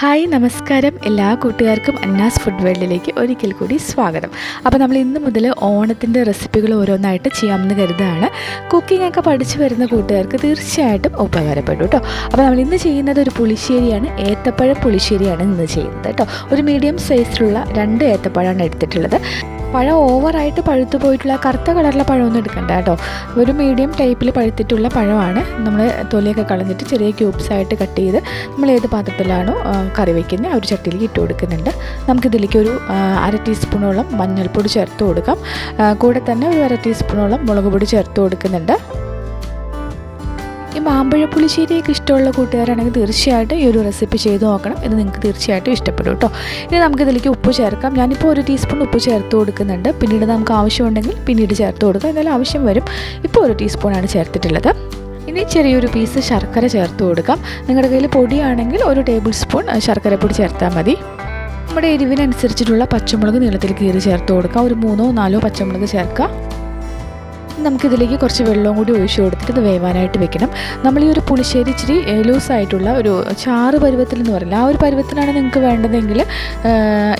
Hi നമസ്കാരം. എല്ലാ കൂട്ടുകാർക്കും അന്നാസ് ഫുഡ് വേൾഡിലേക്ക് ഒരിക്കൽ കൂടി സ്വാഗതം. അപ്പോൾ നമ്മൾ ഇന്ന് മുതൽ ഓണത്തിന്റെ റെസിപ്പികൾ ഓരോന്നായിട്ട് ചെയ്യാമെന്ന് കരുതാണ് കുക്കിംഗ് ഒക്കെ പഠിച്ചു വരുന്ന കൂട്ടുകാർക്ക് തീർച്ചയായിട്ടും ഉപകാരപ്പെടും കേട്ടോ. അപ്പോൾ നമ്മൾ ഇന്ന് ചെയ്യുന്നത് ഒരു പുളിശ്ശേരിയാണ്. ഏത്തപ്പഴ പുളിശ്ശേരിയാണ് ഇന്ന് ചെയ്യുന്നത് കേട്ടോ. ഒരു മീഡിയം സൈസിലുള്ള രണ്ട് ഏത്തപ്പഴമാണ് എടുത്തിട്ടുള്ളത്. പഴം ഓവറായിട്ട് പഴുത്തു പോയിട്ടുള്ള കറുത്ത കളറിലെ പഴമൊന്നും എടുക്കണ്ട കേട്ടോ. ഒരു മീഡിയം ടൈപ്പിൽ പഴുത്തിട്ടുള്ള പഴമാണ്. നമ്മൾ തൊലിയൊക്കെ കളഞ്ഞിട്ട് ചെറിയ ക്യൂബ്സ് ആയിട്ട് കട്ട് ചെയ്ത് നമ്മൾ ഏത് പാത്രത്തിലാണോ കറി വയ്ക്കുന്നത് ആ ഒരു ചട്ടിയിലേക്ക് ഇട്ട് കൊടുക്കുന്നുണ്ട്. നമുക്കിതിലേക്ക് ഒരു അര ടീസ്പൂണോളം മഞ്ഞൾപ്പൊടി ചേർത്ത് കൊടുക്കാം. കൂടെ തന്നെ ഒരു അര ടീസ്പൂണോളം മുളക് പൊടി ചേർത്ത് കൊടുക്കുന്നുണ്ട്. ഈ മാമ്പഴ പുളിശ്ശേരിയൊക്കെ ഇഷ്ടമുള്ള കൂട്ടുകാരാണെങ്കിൽ തീർച്ചയായിട്ടും ഈ ഒരു റെസിപ്പി ചെയ്ത് നോക്കണം ഇത് നിങ്ങൾക്ക് തീർച്ചയായിട്ടും ഇഷ്ടപ്പെടും കേട്ടോ. ഇനി നമുക്ക് ഇതിലേക്ക് ഉപ്പ് ചേർക്കാം. ഞാനിപ്പോൾ ഒരു ടീസ്പൂൺ ഉപ്പ് ചേർത്ത് കൊടുക്കുന്നുണ്ട്. പിന്നീട് നമുക്ക് ആവശ്യമുണ്ടെങ്കിൽ പിന്നീട് ചേർത്ത് കൊടുക്കാം. എന്നാലും ആവശ്യം വരും. ഇപ്പോൾ ഒരു ടീസ്പൂണാണ് ചേർത്തിട്ടുള്ളത്. ഇനി ചെറിയൊരു പീസ് ശർക്കര ചേർത്ത് കൊടുക്കാം. നിങ്ങളുടെ കയ്യിൽ പൊടിയാണെങ്കിൽ ഒരു ടേബിൾ സ്പൂൺ ശർക്കര പൊടി ചേർത്താൽ മതി. നമ്മുടെ എരിവിനനുസരിച്ചിട്ടുള്ള പച്ചമുളക് നീളത്തിൽ കീറി ചേർത്ത് കൊടുക്കാം. ഒരു മൂന്നോ നാലോ പച്ചമുളക് ചേർക്കുക നമുക്കിതിലേക്ക് കുറച്ച് വെള്ളവും കൂടി ഒഴിച്ചു കൊടുത്തിട്ട് ഇത് വേവാനായിട്ട് വെക്കണം. നമ്മൾ ഈ ഒരു പുളിശ്ശേരി ഇച്ചിരി ലൂസായിട്ടുള്ള ഒരു ചാറ് പരുവത്തിൽ എന്ന് പറയില്ല ആ ഒരു പരുവത്തിലാണ് നിങ്ങൾക്ക് വേണ്ടതെങ്കിൽ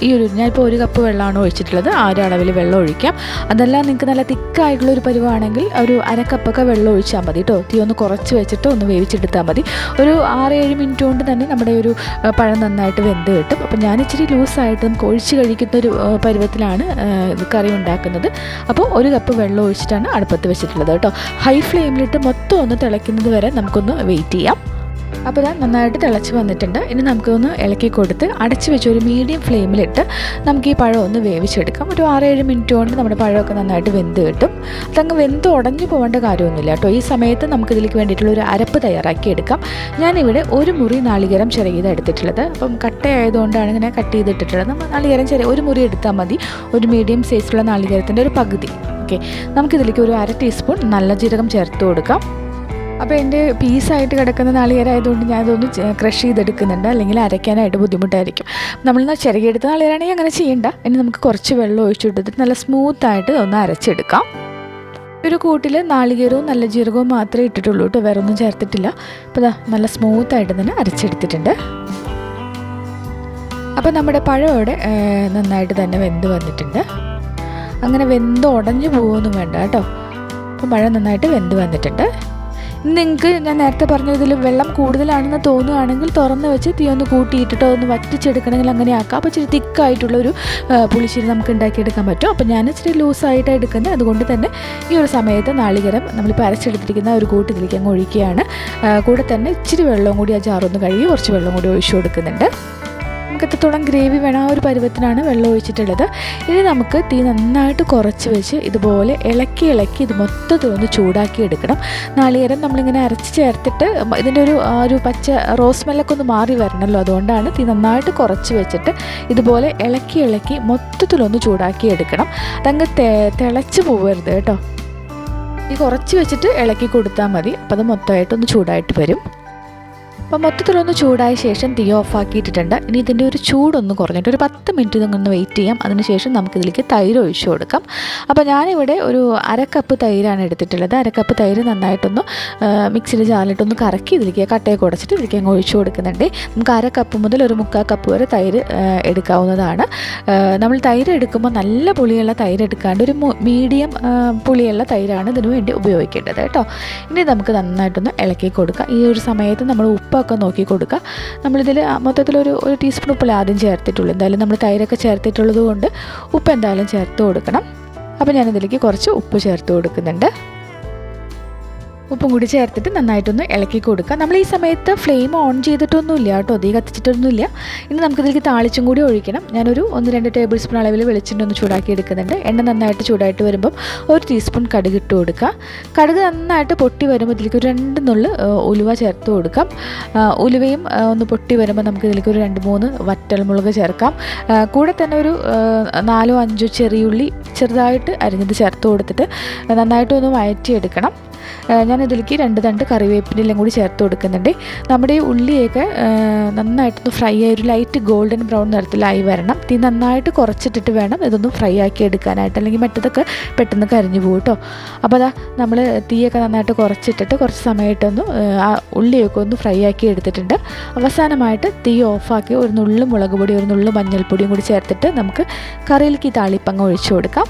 ഈ ഒരു ഞാനിപ്പോൾ ഒരു കപ്പ് വെള്ളമാണ് ഒഴിച്ചിട്ടുള്ളത്. ആ ഒരു അളവിൽ വെള്ളം ഒഴിക്കാം. അതെല്ലാം നിങ്ങൾക്ക് നല്ല തിക്കായിട്ടുള്ള ഒരു പരുവാണെങ്കിൽ ഒരു അര കപ്പൊക്കെ വെള്ളം ഒഴിച്ചാൽ മതി കേട്ടോ തീ ഒന്ന് കുറച്ച് വെച്ചിട്ട് ഒന്ന് വേവിച്ചെടുത്താൽ മതി. ഒരു ആറ് ഏഴ് മിനിറ്റ് കൊണ്ട് തന്നെ നമ്മുടെ ഒരു പഴം നന്നായിട്ട് വെന്ത് കിട്ടും. അപ്പോൾ ഞാൻ ഇച്ചിരി ലൂസായിട്ട് നമുക്ക് ഒഴിച്ച് കഴിക്കുന്ന ഒരു പരുവത്തിലാണ് കറി ഉണ്ടാക്കുന്നത്. അപ്പോൾ ഒരു കപ്പ് വെള്ളം ഒഴിച്ചിട്ടാണ് അടുപ്പത്ത് വെച്ചിട്ടുള്ളത് കേട്ടോ. ഹൈ ഫ്ലെയിമിലിട്ട് മൊത്തം ഒന്ന് തിളയ്ക്കുന്നത് വരെ നമുക്കൊന്ന് വെയിറ്റ് ചെയ്യാം. അപ്പോൾ ഇതാ നന്നായിട്ട് തിളച്ച് വന്നിട്ടുണ്ട്. ഇനി നമുക്കൊന്ന് ഇളക്കി കൊടുത്ത് അടച്ച് വെച്ച് ഒരു മീഡിയം ഫ്ലെയിമിലിട്ട് നമുക്ക് ഈ പഴം ഒന്ന് വേവിച്ചെടുക്കാം. ഒരു ആറേഴ് മിനിറ്റ് കൊണ്ട് നമ്മുടെ പഴമൊക്കെ നന്നായിട്ട് വെന്ത് കിട്ടും. അതങ്ങ് വെന്ത് ഉടഞ്ഞു പോകേണ്ട കാര്യമൊന്നുമില്ല കേട്ടോ. ഈ സമയത്ത് നമുക്ക് ഇതിലേക്ക് വേണ്ടിയിട്ടുള്ള ഒരു അരപ്പ് തയ്യാറാക്കി എടുക്കാം. ഞാനിവിടെ ഒരു മുറി നാളികേരം ചെറിയത് എടുത്തിട്ടുള്ളത്. അപ്പം കട്ടയായതുകൊണ്ടാണ് ഇങ്ങനെ കട്ട് ചെയ്തിട്ടിട്ടുള്ളത്. നമ്മൾ നാളികേരം ചെറിയ ഒരു മുറി എടുത്താൽ മതി. ഒരു മീഡിയം സൈസിലുള്ള നാളികേരത്തിന്റെ ഒരു പകുതി. ഓക്കെ. നമുക്കിതിലേക്ക് ഒരു അര ടീസ്പൂൺ നല്ല ജീരകം ചേർത്ത് കൊടുക്കാം. അപ്പോൾ എന്റെ പീസായിട്ട് കിടക്കുന്ന നാളികേരമായതുകൊണ്ട് ഞാനതൊന്ന് ക്രഷ് ചെയ്തെടുക്കുന്നുണ്ട്. അല്ലെങ്കിൽ അരയ്ക്കാനായിട്ട് ബുദ്ധിമുട്ടായിരിക്കും. നമ്മൾ ചിരകിയെടുത്ത നാളികേരാണെങ്കിൽ അങ്ങനെ ചെയ്യണ്ട. ഇനി നമുക്ക് കുറച്ച് വെള്ളം ഒഴിച്ചു കൊടുത്തിട്ട് നല്ല സ്മൂത്തായിട്ട് ഒന്ന് അരച്ചെടുക്കാം. ഒരു കൂട്ടിൽ നാളികേരവും നല്ല ജീരകവും മാത്രമേ ഇട്ടിട്ടുള്ളൂ കേട്ടോ. വേറെ ഒന്നും ചേർത്തിട്ടില്ല. അപ്പോൾ ദാ നല്ല സ്മൂത്തായിട്ട് തന്നെ അരച്ചെടുത്തിട്ടുണ്ട്. അപ്പോൾ നമ്മുടെ പഴം അവിടെ നന്നായിട്ട് തന്നെ വെന്ത് വന്നിട്ടുണ്ട്. അങ്ങനെ വെന്ത് ഉടഞ്ഞു പോകുമൊന്നും വേണ്ട കേട്ടോ. അപ്പോൾ പഴം നന്നായിട്ട് വെന്ത് വന്നിട്ടുണ്ട്. നിങ്ങൾക്ക് ഞാൻ നേരത്തെ പറഞ്ഞ ഇതിൽ വെള്ളം കൂടുതലാണെന്ന് തോന്നുകയാണെങ്കിൽ തുറന്ന് വെച്ച് തീ ഒന്ന് കൂട്ടിയിട്ടിട്ടോ ഒന്ന് വറ്റിച്ചെടുക്കണമെങ്കിൽ അങ്ങനെ ആക്കാം. അപ്പോൾ ഇച്ചിരി തിക്കായിട്ടുള്ള ഒരു പുളിശ്ശേരി നമുക്ക് ഉണ്ടാക്കിയെടുക്കാൻ പറ്റും. അപ്പോൾ ഞാൻ ഇച്ചിരി ലൂസായിട്ട് എടുക്കുന്നത്. അതുകൊണ്ട് തന്നെ ഈ ഒരു സമയത്ത് നാളികരം നമ്മളിപ്പോൾ അരച്ചെടുത്തിരിക്കുന്ന ഒരു കൂട്ടിലേക്ക് അങ്ങ് ഒഴിക്കുകയാണ്. കൂടെ തന്നെ ഇച്ചിരി വെള്ളവും കൂടി ആ ജാറൊന്ന് കഴുകി കുറച്ച് വെള്ളം കൂടി ഒഴിച്ചു കൊടുക്കുന്നുണ്ട്. നമുക്ക് എത്രത്തോളം ഗ്രേവി വേണം. ആ ഒരു പരുവത്തിനാണ് വെള്ളം ഒഴിച്ചിട്ടുള്ളത്. ഇനി നമുക്ക് തീ നന്നായിട്ട് കുറച്ച് വെച്ച് ഇതുപോലെ ഇളക്കി ഇളക്കി ഇത് മൊത്തത്തിൽ ഒന്ന് ചൂടാക്കി എടുക്കണം. നാളികേരം നമ്മളിങ്ങനെ അരച്ച് ചേർത്തിട്ട് ഇതിന്റെ ഒരു ഒരു പച്ച റോസ് സ്മെല്ലൊക്കെ ഒന്ന് മാറി വരണമല്ലോ അതുകൊണ്ടാണ് തീ നന്നായിട്ട് കുറച്ച് വെച്ചിട്ട് ഇതുപോലെ ഇളക്കി ഇളക്കി മൊത്തത്തിലൊന്ന് ചൂടാക്കി എടുക്കണം. അതങ്ങ് തിളച്ച് പോകരുത് കേട്ടോ. ഈ കുറച്ച് വെച്ചിട്ട് ഇളക്കി കൊടുത്താൽ മതി. അപ്പോൾ അത് മൊത്തമായിട്ടൊന്ന് ചൂടായിട്ട് വരും. അപ്പോൾ മൊത്തത്തിലൊന്ന് ചൂടായ ശേഷം തീ ഓഫാക്കിയിട്ടിട്ടുണ്ട് ഇനി ഇതിന്റെ ഒരു ചൂടൊന്ന് കുറഞ്ഞിട്ട് ഒരു പത്ത് മിനിറ്റ് ഇതൊന്ന് വെയിറ്റ് ചെയ്യാം. അതിനുശേഷം നമുക്കിതിലേക്ക് തൈര് ഒഴിച്ചു കൊടുക്കാം. അപ്പോൾ ഞാനിവിടെ ഒരു അരക്കപ്പ് കപ്പ് തൈരാണ് എടുത്തിട്ടുള്ളത്. അരക്കപ്പ് കപ്പ് തൈര് നന്നായിട്ടൊന്ന് മിക്സിയിൽ ചാലിട്ടൊന്ന് കറക്കി ഇതിലേക്ക് കട്ടയൊക്കെ ഉടച്ചിട്ട് ഇതിലേക്ക് അങ്ങ് ഒഴിച്ചു കൊടുക്കുന്നുണ്ട്. നമുക്ക് അരക്കപ്പ് കപ്പ് മുതൽ ഒരു മുക്കാൽ കപ്പ് വരെ തൈര് എടുക്കാവുന്നതാണ്. നമ്മൾ തൈര് എടുക്കുമ്പോൾ നല്ല പുളിയുള്ള തൈര് എടുക്കാണ്ട് ഒരു മീഡിയം പുളിയുള്ള തൈരാണ് ഇതിനു വേണ്ടി ഉപയോഗിക്കേണ്ടത് കേട്ടോ. ഇനി നമുക്ക് നന്നായിട്ടൊന്ന് ഇളക്കി കൊടുക്കാം. ഈ ഒരു സമയത്ത് നമ്മൾ ഉപ്പൊക്കെ നോക്കി കൊടുക്കുക. നമ്മളിതിൽ മൊത്തത്തിലൊരു ഒരു ടീസ്പൂൺ ഉപ്പിൽ ആദ്യം ചേർത്തിട്ടുള്ളൂ. എന്തായാലും നമ്മൾ തൈരൊക്കെ ചേർത്തിട്ടുള്ളത് കൊണ്ട് ഉപ്പ് എന്തായാലും ചേർത്ത് കൊടുക്കണം. അപ്പോൾ ഞാനിതിലേക്ക് കുറച്ച് ഉപ്പ് ചേർത്ത് കൊടുക്കുന്നുണ്ട്. ഉപ്പും കൂടി ചേർത്തിട്ട് നന്നായിട്ടൊന്ന് ഇളക്കി കൊടുക്കുക. നമ്മൾ ഈ സമയത്ത് ഫ്ലെയിം ഓൺ ചെയ്തിട്ടൊന്നുമില്ല കേട്ടോ. തീ കത്തിച്ചിട്ടൊന്നുമില്ല. ഇനി നമുക്കിതിലേക്ക് താളിച്ചും കൂടി ഒഴിക്കണം. ഞാനൊരു ഒന്ന് രണ്ട് ടേബിൾ സ്പൂൺ അളവിൽ വെളിച്ചെണ്ണ ഒന്ന് ചൂടാക്കി എടുക്കുന്നുണ്ട്. എണ്ണ നന്നായിട്ട് ചൂടായിട്ട് വരുമ്പം ഒരു ടീസ്പൂൺ കടുക് ഇട്ട് കൊടുക്കുക. കടുക് നന്നായിട്ട് പൊട്ടി വരുമ്പോൾ ഇതിലേക്ക് ഒരു രണ്ട് നുള്ളു ഉലുവ ചേർത്ത് കൊടുക്കാം. ഉലുവയും ഒന്ന് പൊട്ടി വരുമ്പോൾ നമുക്ക് ഇതിലേക്ക് ഒരു രണ്ട് മൂന്ന് വറ്റൽമുളക് ചേർക്കാം. കൂടെ തന്നെ ഒരു നാലോ അഞ്ചോ ചെറിയുള്ളി ചെറുതായിട്ട് അരിഞ്ഞത് ചേർത്ത് കൊടുത്തിട്ട് നന്നായിട്ടൊന്ന് വഴറ്റിയെടുക്കണം ഏഹ് ഞാൻ ഇതിലേക്ക് രണ്ട് തണ്ട് കറിവേപ്പിനെല്ലാം കൂടി ചേർത്ത് കൊടുക്കുന്നുണ്ട്. നമ്മുടെ ഈ ഉള്ളിയൊക്കെ നന്നായിട്ടൊന്ന് ഫ്രൈ ആയി ഒരു ലൈറ്റ് ഗോൾഡൻ ബ്രൗൺ നിറത്തിലായി വരണം. തീ നന്നായിട്ട് കുറച്ചിട്ടിട്ട് വേണം ഇതൊന്ന് ഫ്രൈ ആക്കി എടുക്കാനായിട്ട്. അല്ലെങ്കിൽ മറ്റതൊക്കെ പെട്ടെന്ന് കരിഞ്ഞു പോകും കേട്ടോ അപ്പോൾ അതാ നമ്മൾ തീയൊക്കെ നന്നായിട്ട് കുറച്ചിട്ടിട്ട് കുറച്ച് സമയമായിട്ടൊന്ന് ആ ഉള്ളിയൊക്കെ ഒന്ന് ഫ്രൈ ആക്കി എടുത്തിട്ടുണ്ട്. അവസാനമായിട്ട് തീ ഓഫാക്കി ഒരു നുള്ളു മുളക് പൊടി ഒരു നുള്ളു മഞ്ഞൾപ്പൊടിയും കൂടി ചേർത്തിട്ട് നമുക്ക് കറിയിലേക്ക് ഈ താളിപ്പങ്ങ് ഒഴിച്ചു കൊടുക്കാം.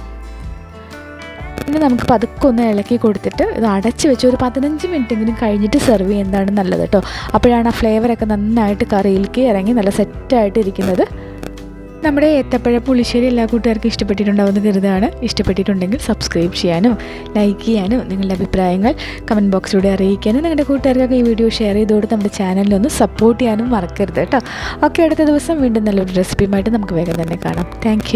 പിന്നെ നമുക്ക് പതുക്കെ ഒന്ന് ഇളക്കി കൊടുത്തിട്ട് ഇത് അടച്ച് വെച്ച് ഒരു പതിനഞ്ച് മിനിറ്റെങ്കിലും കഴിഞ്ഞിട്ട് സെർവ് ചെയ്യുന്നതാണ് നല്ലത് കേട്ടോ. അപ്പോഴാണ് ആ ഫ്ലേവറൊക്കെ നന്നായിട്ട് കറിയിലേക്ക് ഇറങ്ങി നല്ല സെറ്റായിട്ട് ഇരിക്കുന്നത്. നമ്മുടെ ഏത്തപ്പഴ പുളിശ്ശേരി എല്ലാ കൂട്ടുകാർക്കും ഇഷ്ടപ്പെട്ടിട്ടുണ്ടാവുമെന്ന് കരുതാണ് ഇഷ്ടപ്പെട്ടിട്ടുണ്ടെങ്കിൽ സബ്സ്ക്രൈബ് ചെയ്യാനും ലൈക്ക് ചെയ്യാനും നിങ്ങളുടെ അഭിപ്രായങ്ങൾ കമന്റ് ബോക്സിലൂടെ അറിയിക്കാനും നിങ്ങളുടെ കൂട്ടുകാർക്കൊക്കെ ഈ വീഡിയോ ഷെയർ ചെയ്തുകൊണ്ട് നമ്മുടെ ചാനലിലൊന്ന് സപ്പോർട്ട് ചെയ്യാനും മറക്കരുത് കേട്ടോ. ഓക്കെ അടുത്ത ദിവസം വീണ്ടും നല്ലൊരു റെസിപ്പിയുമായിട്ട് നമുക്ക് വേഗം തന്നെ കാണാം. താങ്ക്